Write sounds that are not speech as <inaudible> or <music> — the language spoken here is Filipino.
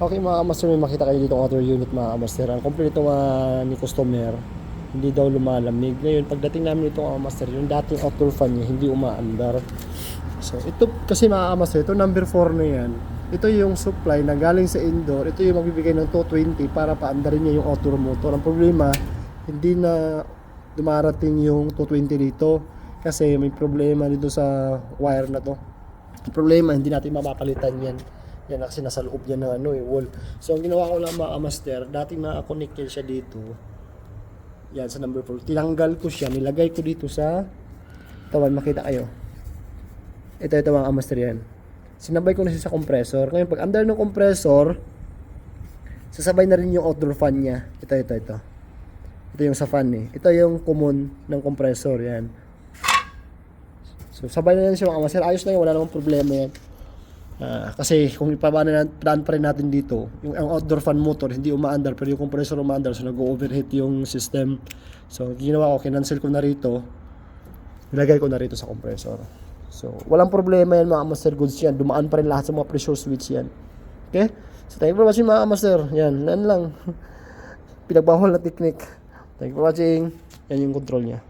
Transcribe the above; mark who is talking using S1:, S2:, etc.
S1: Okay mga master, may makita kayo dito ang water unit mga master. Ang kompleto nga ni customer, hindi daw lumalamig. Ngayon, pagdating namin dito mga master, yung dating outdoor fan niya, hindi umaandar. So, ito kasi mga master, ito number 4 na yan. Ito yung supply na galing sa indoor. Ito yung magbibigay ng 220 para paandarin niya yung outdoor motor. Ang problema, hindi na dumarating yung 220 dito kasi may problema dito sa wire na to. Ang problema, hindi natin mapapalitan yan. Yan kasi nasa loob yan ng ano eh, wall. So, ang ginawa ko lang mga master, dating nakakonect yan siya dito. Yan, sa number 4. Tinanggal ko siya, nilagay ko dito sa tawan, makita kayo. Ito, ito mga master yan. Sinabay ko na siya sa compressor. Ngayon, pag under ng compressor, sasabay na rin yung outdoor fan niya. Ito, ito, ito. Ito yung sa fan eh. Ito yung common ng compressor, yan. So, sabay na yan siya mga master. Ayos na yun, wala namang problema yan. Ah, kasi kung plan pa rin natin dito, yung ang outdoor fan motor hindi umaandar pero yung compressor umaandar so nag-overheat yung system. So ginawa ko, kinancel ko na rito. Nilagay ko na rito sa compressor. So walang problema yan mga master goods yan. Dumaan pa rin lahat sa mga pressure switch yan. Okay? So thank you for watching mga master. Yan, yan lang. <laughs> Pinagbawal na technique. Thank you for watching. Yan yung control niya.